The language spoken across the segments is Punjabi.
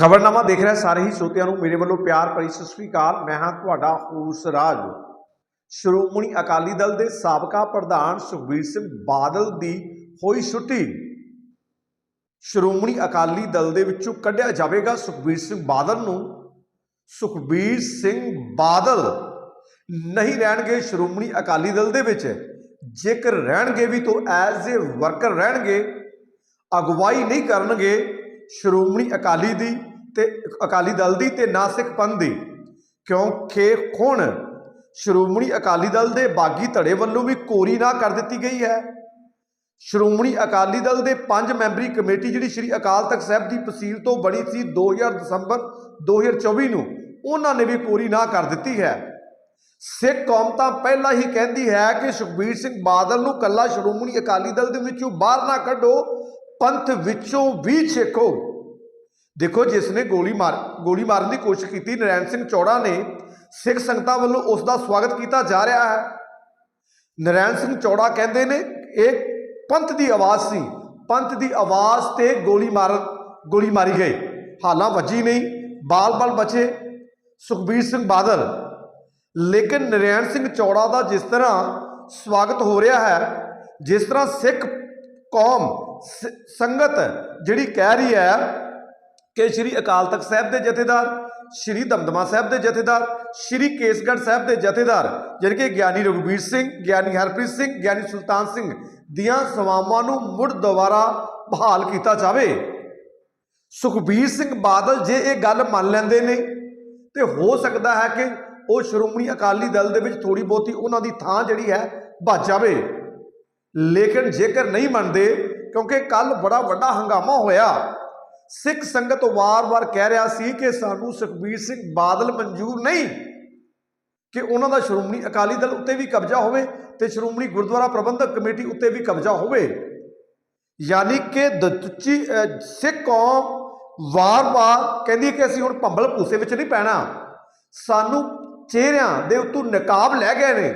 ਖਬਰਨਾਮਾ ਦੇਖ ਰਿਹਾ ਸਾਰੇ ਹੀ ਸਰੋਤਿਆਂ ਨੂੰ, ਮੇਰੇ ਵੱਲੋਂ ਪਿਆਰ ਭਰੀ ਸਤਿ ਸ੍ਰੀ ਅਕਾਲ। ਮੈਂ ਹਾਂ ਤੁਹਾਡਾ ਹੂਸ ਰਾਜ। ਸ਼੍ਰੋਮਣੀ ਅਕਾਲੀ ਦਲ ਦੇ ਸਾਬਕਾ ਪ੍ਰਧਾਨ ਸੁਖਬੀਰ ਸਿੰਘ ਬਾਦਲ ਦੀ ਹੋਈ ਛੁੱਟੀ। ਸ਼੍ਰੋਮਣੀ ਅਕਾਲੀ ਦਲ ਦੇ ਵਿੱਚੋਂ ਕੱਢਿਆ ਜਾਵੇਗਾ ਸੁਖਬੀਰ ਸਿੰਘ ਬਾਦਲ ਨੂੰ। ਸੁਖਬੀਰ ਸਿੰਘ ਬਾਦਲ ਨਹੀਂ ਰਹਿਣਗੇ ਸ਼੍ਰੋਮਣੀ ਅਕਾਲੀ ਦਲ ਦੇ ਵਿੱਚ। ਜੇਕਰ ਰਹਿਣਗੇ ਵੀ ਤਾਂ ਐਜ਼ ਏ ਵਰਕਰ ਰਹਿਣਗੇ, ਅਗਵਾਈ ਨਹੀਂ ਕਰਨਗੇ ਸ਼੍ਰੋਮਣੀ ਅਕਾਲੀ ਦੀ। ਤੇ ਅਕਾਲੀ ਦਲ ਦੀ ਤੇ ਨਾ ਸਿੱਖ ਪੰਥ ਦੀ। ਕਿਉਂਕਿ ਹੁਣ ਸ਼੍ਰੋਮਣੀ ਅਕਾਲੀ ਦਲ ਦੇ ਬਾਗੀ ਧੜੇ ਵੱਲੋਂ ਵੀ ਕੋਰੀ ਨਾ ਕਰ ਦਿੱਤੀ ਗਈ ਹੈ। ਸ਼੍ਰੋਮਣੀ ਅਕਾਲੀ ਦਲ ਦੇ ਪੰਜ ਮੈਂਬਰੀ ਕਮੇਟੀ ਜਿਹੜੀ ਸ੍ਰੀ ਅਕਾਲ ਤਖਤ ਸਾਹਿਬ ਦੀ ਤਹਿਸੀਲ ਤੋਂ ਬਣੀ ਸੀ 2000 ਦਸੰਬਰ 2024 ਨੂੰ, ਉਹਨਾਂ ਨੇ ਵੀ ਕੋਰੀ ਨਾ ਕਰ ਦਿੱਤੀ ਹੈ। ਸਿੱਖ ਕੌਮ ਤਾਂ ਪਹਿਲਾਂ ਹੀ ਕਹਿੰਦੀ ਹੈ ਕਿ ਸੁਖਬੀਰ ਸਿੰਘ ਬਾਦਲ ਨੂੰ ਕੱਲਾ ਸ਼੍ਰੋਮਣੀ ਅਕਾਲੀ ਦਲ ਦੇ ਵਿੱਚੋਂ ਬਾਹਰ ਨਾ ਕੱਢੋ, ਪੰਥ ਵਿੱਚੋਂ ਵੀ ਛੇਕੋ। ਦੇਖੋ, ਜਿਸ ਨੇ ਗੋਲੀ ਮਾਰ, ਗੋਲੀ ਮਾਰਨ ਦੀ ਕੋਸ਼ਿਸ਼ ਕੀਤੀ ਨਰੈਣ ਸਿੰਘ ਚੌੜਾ ਨੇ ਸਿੱਖ ਸੰਗਤਾਂ ਵੱਲੋਂ ਉਸ ਦਾ ਸਵਾਗਤ ਕੀਤਾ ਜਾ ਰਿਹਾ ਹੈ। ਨਰੈਣ ਸਿੰਘ ਚੌੜਾ ਕਹਿੰਦੇ ਨੇ, ਇਹ ਪੰਥ ਦੀ ਆਵਾਜ਼ ਸੀ। ਪੰਥ ਦੀ ਆਵਾਜ਼ ਤੇ ਗੋਲੀ ਮਾਰ, ਗੋਲੀ ਮਾਰੀ ਗਈ। ਹਾਲਾਂ ਵੱਜੀ ਨਹੀਂ ਬਾਲ-ਬਾਲ ਬਚੇ। ਸੁਖਬੀਰ ਸਿੰਘ ਬਾਦਲ, ਲੇਕਿਨ ਨਰੈਣ ਸਿੰਘ ਚੌੜਾ ਦਾ ਜਿਸ ਤਰ੍ਹਾਂ ਸਵਾਗਤ ਹੋ ਰਿਹਾ ਹੈ, ਜਿਸ ਤਰ੍ਹਾਂ ਸਿੱਖ ਕੌਮ, ਸ- ਸੰਗਤ ਜਿਹੜੀ ਕਹਿ ਰਹੀ ਹੈ ਕਿ ਸ਼੍ਰੀ ਅਕਾਲ ਤਖਤ ਸਾਹਿਬ ਦੇ ਜਥੇਦਾਰ, ਸ਼੍ਰੀ ਦਮਦਮਾ ਸਾਹਿਬ ਦੇ ਜਥੇਦਾਰ, ਸ਼੍ਰੀ ਕੇਸਗੜ੍ਹ ਸਾਹਿਬ ਦੇ ਜਥੇਦਾਰ ਜਿਹੜੇ ਕਿ ਗਿਆਨੀ ਰਘੁਬੀਰ ਸਿੰਘ, ਗਿਆਨੀ ਹਰਪ੍ਰੀਤ ਸਿੰਘ, ਗਿਆਨੀ ਸੁਲਤਾਨ ਸਿੰਘ ਦੀਆਂ ਸੇਵਾਵਾਂ ਨੂੰ ਮੁੜ ਦੁਬਾਰਾ ਬਹਾਲ ਕੀਤਾ ਜਾਵੇ। ਸੁਖਬੀਰ ਸਿੰਘ ਬਾਦਲ ਜੇ ਇਹ ਗੱਲ ਮੰਨ ਲੈਂਦੇ ਨੇ, ਤੇ ਹੋ ਸਕਦਾ ਹੈ ਕਿ ਉਹ ਸ਼੍ਰੋਮਣੀ ਅਕਾਲੀ ਦਲ ਦੇ ਵਿੱਚ ਥੋੜੀ ਬਹੁਤੀ ਉਹਨਾਂ ਦੀ ਥਾਂ ਜਿਹੜੀ ਹੈ ਭੱਜ ਜਾਵੇ। ਲੇਕਿਨ ਜੇਕਰ ਨਹੀਂ ਮੰਨਦੇ, ਕਿਉਂਕਿ ਕੱਲ ਬੜਾ ਵੱਡਾ ਹੰਗਾਮਾ ਹੋਇਆ ਸਿੱਖ ਸੰਗਤ ਵਾਰ-ਵਾਰ ਕਹਿ ਰਿਹਾ ਸੀ ਕਿ ਸਾਨੂੰ ਸੁਖਬੀਰ ਸਿੰਘ ਬਾਦਲ ਮਨਜ਼ੂਰ ਨਹੀਂ ਕਿ ਉਹਨਾਂ ਦਾ ਸ਼੍ਰੋਮਣੀ ਅਕਾਲੀ ਦਲ ਉੱਤੇ ਵੀ ਕਬਜ਼ਾ ਹੋਵੇ ਤੇ ਸ਼੍ਰੋਮਣੀ ਗੁਰਦੁਆਰਾ ਪ੍ਰਬੰਧਕ ਕਮੇਟੀ ਉੱਤੇ ਵੀ ਕਬਜ਼ਾ ਹੋਵੇ। ਯਾਨੀ ਕਿ ਦਤੁੱਚੀ ਸਿੱਖ ਕੌਮ ਵਾਰ-ਵਾਰ ਕਹਿੰਦੀ ਹੈ ਕਿ ਅਸੀਂ ਹੁਣ ਭੰਬਲ ਭੂਸੇ ਵਿੱਚ ਨਹੀਂ ਪੈਣਾ। ਸਾਨੂੰ ਚਿਹਰਿਆਂ ਦੇ ਉੱਤੋਂ ਨਕਾਬ ਲੈ ਗਏ ਨੇ।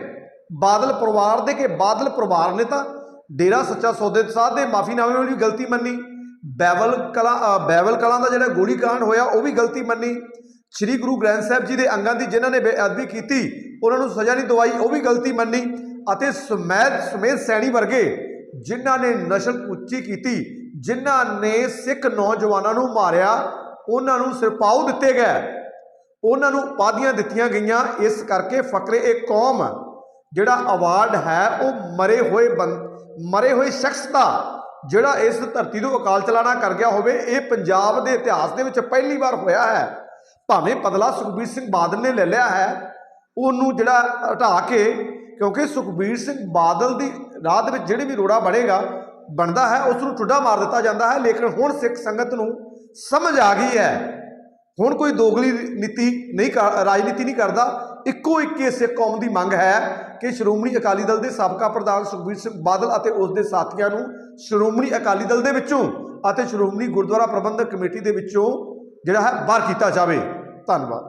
ਬਾਦਲ ਪਰਿਵਾਰ ਦੇ ਕਿ ਬਾਦਲ ਪਰਿਵਾਰ ਨੇ ਤਾਂ ਡੇਰਾ ਸੱਚਾ ਸੌਦੇ ਸਾਹਿਬ ਦੇ ਮਾਫੀਨਾਮੇ ਵਾਲੀ ਵੀ ਗਲਤੀ ਮੰਨੀ। ਬੈਵਲ ਕਲਾ ਬੈਵਲ ਕਲਾਂ ਦਾ ਜਿਹੜਾ ਗੋਲੀकांड ਹੋਇਆ, ਉਹ ਵੀ ਗਲਤੀ ਮੰਨੀ। ਸ੍ਰੀ ਗੁਰੂ ਗ੍ਰੰਥ ਸਾਹਿਬ ਜੀ ਦੇ ਅੰਗਾਂ ਦੀ ਜਿਨ੍ਹਾਂ ਨੇ ਬੇਅਦਬੀ ਕੀਤੀ, ਉਹਨਾਂ ਨੂੰ ਸਜ਼ਾ ਨਹੀਂ ਦਵਾਈ, ਉਹ ਵੀ ਗਲਤੀ ਮੰਨੀ ਅਤੇ ਸੁਮੇਧ ਸੁਮੇਧ ਸੈਣੀ ਵਰਗੇ ਜਿਨ੍ਹਾਂ ਨੇ ਨਸ਼ਲ ਉੱਚੀ ਕੀਤੀ, ਜਿਨ੍ਹਾਂ ਨੇ ਸਿੱਖ ਨੌਜਵਾਨਾਂ ਨੂੰ ਮਾਰਿਆ, ਉਹਨਾਂ ਨੂੰ ਸਿਰਪਾਉ ਦਿੱਤੇ ਗਏ। ਉਹਨਾਂ ਨੂੰ ਉਪਾਧੀਆਂ ਦਿੱਤੀਆਂ ਗਈਆਂ, ਇਸ ਕਰਕੇ ਫਕਰੇ ਇਹ ਕੌਮ ਜਿਹੜਾ ਅਵਾਰਡ ਹੈ, ਉਹ ਮਰੇ ਹੋਏ ਬੰ, ਮਰੇ ਹੋਏ ਸ਼ਖਸ ਦਾ ਜਿਹੜਾ ਇਸ ਧਰਤੀ ਤੋਂ ਅਕਾਲ ਚਲਾਣਾ ਕਰ ਗਿਆ ਹੋਵੇ, ਇਹ ਪੰਜਾਬ ਦੇ ਇਤਿਹਾਸ ਦੇ ਵਿੱਚ ਪਹਿਲੀ ਵਾਰ ਹੋਇਆ ਹੈ। ਭਾਵੇਂ ਬਦਲਾ ਸੁਖਬੀਰ ਸਿੰਘ ਬਾਦਲ ਨੇ ਲੈ ਲਿਆ ਹੈ, ਉਹਨੂੰ ਜਿਹੜਾ ਹਟਾ ਕੇ, ਕਿਉਂਕਿ ਸੁਖਬੀਰ ਸਿੰਘ ਬਾਦਲ ਦੀ ਰਾਹ ਦੇ ਵਿੱਚ ਜਿਹੜੀ ਵੀ ਰੋੜਾ ਬਣੇਗਾ, ਬਣਦਾ ਹੈ ਉਸ ਨੂੰ ਟੁੱਡਾ ਮਾਰ ਦਿੱਤਾ ਜਾਂਦਾ ਹੈ, ਲੇਕਿਨ ਹੁਣ ਸਿੱਖ ਸੰਗਤ ਨੂੰ ਸਮਝ ਆ ਗਈ ਹੈ ਹੁਣ ਕੋਈ ਦੋਗਲੀ ਨੀਤੀ ਨਹੀਂ ਕਰ- ਰਾਜਨੀਤੀ ਨਹੀਂ ਕਰਦਾ, ਇੱਕੋ ਇੱਕ ਹੀ ਸਿੱਖ ਕੌਮ ਦੀ ਮੰਗ ਹੈ ਕਿ ਸ਼੍ਰੋਮਣੀ ਅਕਾਲੀ ਦਲ ਦੇ ਸਾਬਕਾ ਪ੍ਰਧਾਨ ਸੁਖਬੀਰ ਸਿੰਘ ਬਾਦਲ ਅਤੇ ਉਸ ਦੇ ਸਾਥੀਆਂ ਨੂੰ ਸ਼੍ਰੋਮਣੀ ਅਕਾਲੀ ਦਲ ਦੇ ਵਿੱਚੋਂ ਅਤੇ ਸ਼੍ਰੋਮਣੀ ਗੁਰਦੁਆਰਾ ਪ੍ਰਬੰਧਕ ਕਮੇਟੀ ਦੇ ਵਿੱਚੋਂ ਜਿਹੜਾ ਹੈ ਬਾਹਰ ਕੀਤਾ ਜਾਵੇ। ਧੰਨਵਾਦ।